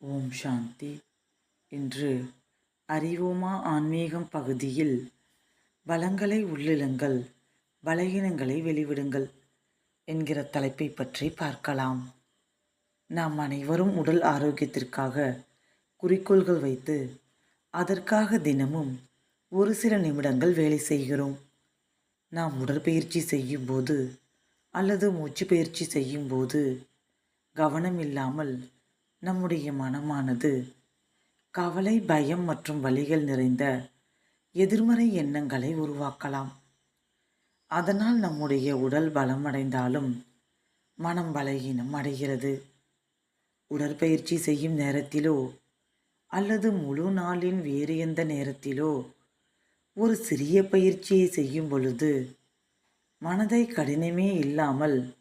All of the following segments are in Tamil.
ஓம் சாந்தி. இன்று அறிவோமா ஆன்மீகம் பகுதியில் வளங்களை உள்ளிழுங்கள் பலகீனங்களை வெளிவிடுங்கள் என்கிற தலைப்பை பற்றி பார்க்கலாம். நாம் அனைவரும் உடல் ஆரோக்கியத்திற்காக குறிக்கோள்கள் வைத்து அதற்காக தினமும் ஒரு சில நிமிடங்கள் வேலை செய்கிறோம். நாம் உடற்பயிற்சி செய்யும்போது அல்லது மூச்சு பயிற்சி செய்யும்போது கவனம் இல்லாமல் நம்முடைய மனமானது கவலை பயம் மற்றும் வலிகள் நிறைந்த எதிர்மறை எண்ணங்களை உருவாக்கலாம். அதனால் நம்முடைய உடல் பலமடைந்தாலும் மனம் பலகீனம் அடைகிறது. உடற்பயிற்சி செய்யும் நேரத்திலோ அல்லது முழு நாளின் வேறு எந்த நேரத்திலோ ஒரு சிறிய பயிற்சியை செய்யும் பொழுது மனதை கடினமே இல்லாமல்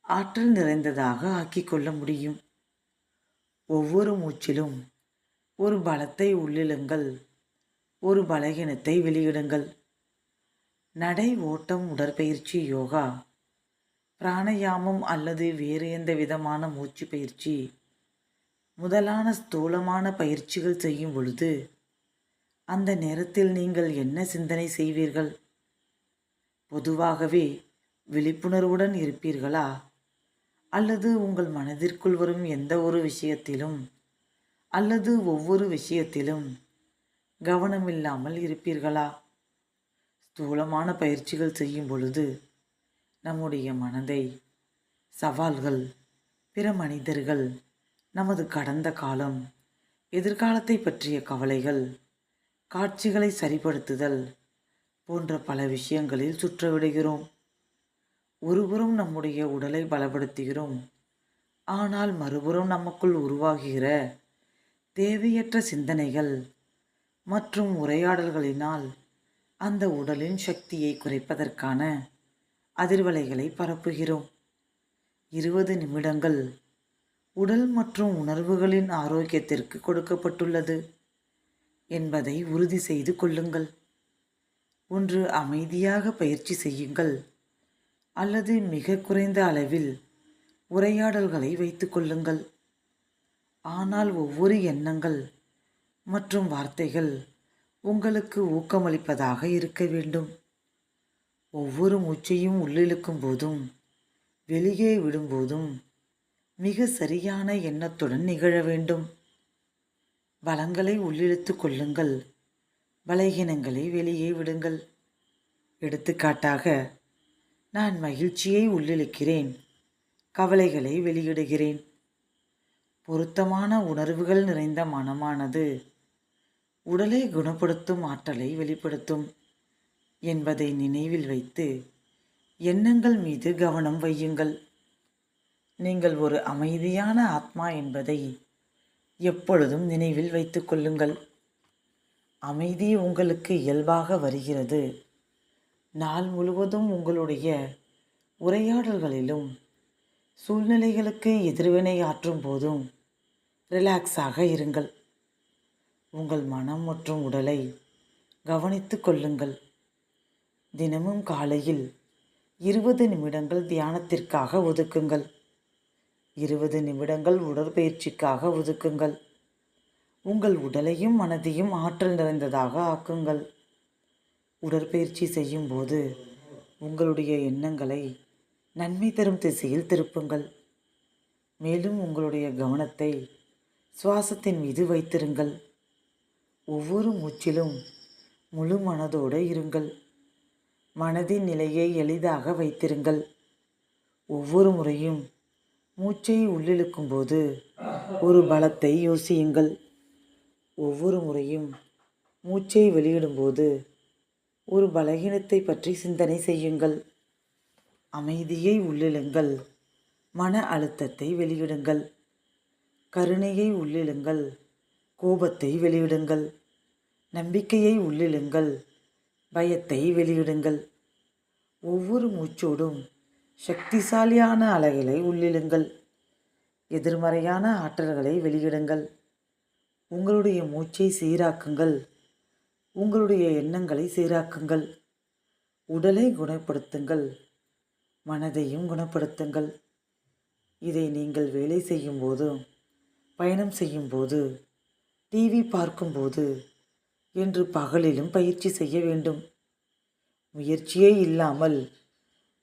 ஆற்றல் நிறைந்ததாக ஆக்கிக்கொள்ள முடியும். ஒவ்வொரு மூச்சிலும் ஒரு பலத்தை உள்ளிழுங்கள். ஒரு பலகீனத்தை வெளியிடுங்கள். நடை ஓட்டம் உடற்பயிற்சி யோகா. பிராணயாமம் அல்லது வேறு எந்த விதமான மூச்சு பயிற்சி. முதலான ஸ்தூலமான பயிற்சிகள் செய்யும் பொழுது அந்த நேரத்தில் நீங்கள் என்ன சிந்தனை செய்வீர்கள்? பொதுவாகவே விழிப்புணர்வுடன் இருப்பீர்களா? அல்லது உங்கள் மனதிற்குள் வரும் எந்த ஒரு விஷயத்திலும் அல்லது ஒவ்வொரு விஷயத்திலும் கவனமில்லாமல் இருப்பீர்களா? ஸ்தூலமான பயிற்சிகள் செய்யும் பொழுது நம்முடைய மனதை சவால்கள் பிற மனிதர்கள் நமது கடந்த காலம் எதிர்காலத்தை பற்றிய கவலைகள் காட்சிகளை சரிப்படுத்துதல் போன்ற பல விஷயங்களில் சுற்றவிடுகிறோம். ஒருபுறம் நம்முடைய உடலை பலப்படுத்துகிறோம். ஆனால் மறுபுறம் நமக்குள் உருவாகுகிற தேவையற்ற சிந்தனைகள் மற்றும் உரையாடல்களினால் அந்த உடலின் சக்தியை குறைப்பதற்கான அதிர்வலைகளை பரப்புகிறோம். இருபது நிமிடங்கள் உடல் மற்றும் உணர்வுகளின் ஆரோக்கியத்திற்கு கொடுக்கப்பட்டுள்ளது என்பதை உறுதி செய்து கொள்ளுங்கள். ஒன்று அமைதியாக பயிற்சி செய்யுங்கள். அல்லது மிக குறைந்த அளவில் உரையாடல்களை வைத்து கொள்ளுங்கள். ஆனால் ஒவ்வொரு எண்ணங்கள் மற்றும் வார்த்தைகள் உங்களுக்கு ஊக்கமளிப்பதாக இருக்க வேண்டும். ஒவ்வொரு மூச்சையும் உள்ளிழுக்கும் போதும் வெளியே விடும்போதும் மிக சரியான எண்ணத்துடன் நிகழ வேண்டும். பலங்களை உள்ளிழுத்து கொள்ளுங்கள். பலகீனங்களை வெளியே விடுங்கள். எடுத்துக்காட்டாக நான் மகிழ்ச்சியை உள்ளிழுக்கிறேன் கவலைகளை வெளியிடுகிறேன். பொருத்தமான உணர்வுகள் நிறைந்த மனமானது உடலை குணப்படுத்தும் ஆற்றலை வெளிப்படுத்தும் என்பதை நினைவில் வைத்து எண்ணங்கள் மீது கவனம் வையுங்கள். நீங்கள் ஒரு அமைதியான ஆத்மா என்பதை எப்பொழுதும் நினைவில் வைத்துக்கொள்ளுங்கள் அமைதி உங்களுக்கு இயல்பாக வருகிறது. நாள் முழுவதும் உங்களுடைய உரையாடல்களிலும் சூழ்நிலைகளுக்கு எதிர்வினை ஆற்றும் போதும் ரிலாக்ஸாக இருங்கள். உங்கள் மனம் மற்றும் உடலை கவனித்து கொள்ளுங்கள். தினமும் காலையில் இருபது நிமிடங்கள் தியானத்திற்காக ஒதுக்குங்கள். இருபது நிமிடங்கள் உடற்பயிற்சிக்காக ஒதுக்குங்கள். உங்கள் உடலையும் மனதையும் ஆற்றல் நிறைந்ததாக ஆக்குங்கள். உடற்பயிற்சி செய்யும்போது உங்களுடைய எண்ணங்களை நன்மை தரும் திசையில் திருப்புங்கள். மேலும் உங்களுடைய கவனத்தை சுவாசத்தின் மீது வைத்திருங்கள். ஒவ்வொரு மூச்சிலும் முழு மனதோடு இருங்கள். மனதின் நிலையை எளிதாக வைத்திருங்கள். ஒவ்வொரு முறையும் மூச்சை உள்ளிழுக்கும் போது ஒரு பலத்தை யோசியுங்கள். ஒவ்வொரு முறையும் மூச்சை வெளியிடும்போது ஒரு பலகீனத்தை பற்றி சிந்தனை செய்யுங்கள். அமைதியை உள்ளிழுங்கள். மன அழுத்தத்தை வெளியிடுங்கள். கருணையை உள்ளிழுங்கள். கோபத்தை வெளியிடுங்கள். நம்பிக்கையை உள்ளிழுங்கள். பயத்தை வெளியிடுங்கள். ஒவ்வொரு மூச்சோடும் சக்திசாலியான அலைகளை உள்ளிழுங்கள். எதிர்மறையான ஆற்றல்களை வெளியிடுங்கள். உங்களுடைய மூச்சை சீராக்குங்கள். உங்களுடைய எண்ணங்களை சீராக்குங்கள். உடலை குணப்படுத்துங்கள். மனதையும் குணப்படுத்துங்கள். இதை நீங்கள் வேலை செய்யும்போது பயணம் செய்யும்போது டிவி பார்க்கும்போது என்று பகலிலும் பயிற்சி செய்ய வேண்டும். முயற்சியே இல்லாமல்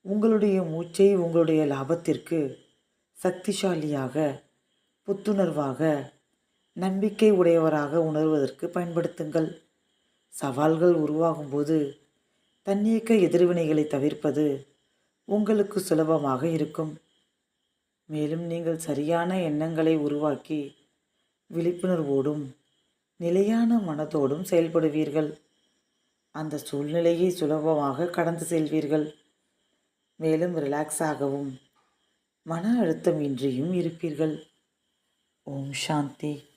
உங்களுடைய மூச்சை உங்களுடைய லாபத்திற்கு சக்திசாலியாக புத்துணர்வாக நம்பிக்கை உடையவராக உணர்வதற்கு பயன்படுத்துங்கள். சவால்கள் உருவாகும்போது தன்னியக்க எதிர்வினைகளை தவிர்ப்பது உங்களுக்கு சுலபமாக இருக்கும். மேலும் நீங்கள் சரியான எண்ணங்களை உருவாக்கி விழிப்புணர்வோடும் நிலையான மனதோடும் செயல்படுவீர்கள். அந்த சூழ்நிலையை சுலபமாக கடந்து செல்வீர்கள். மேலும் ரிலாக்ஸாகவும் மன அழுத்தம் இன்றியும் இருப்பீர்கள். ஓம் சாந்தி.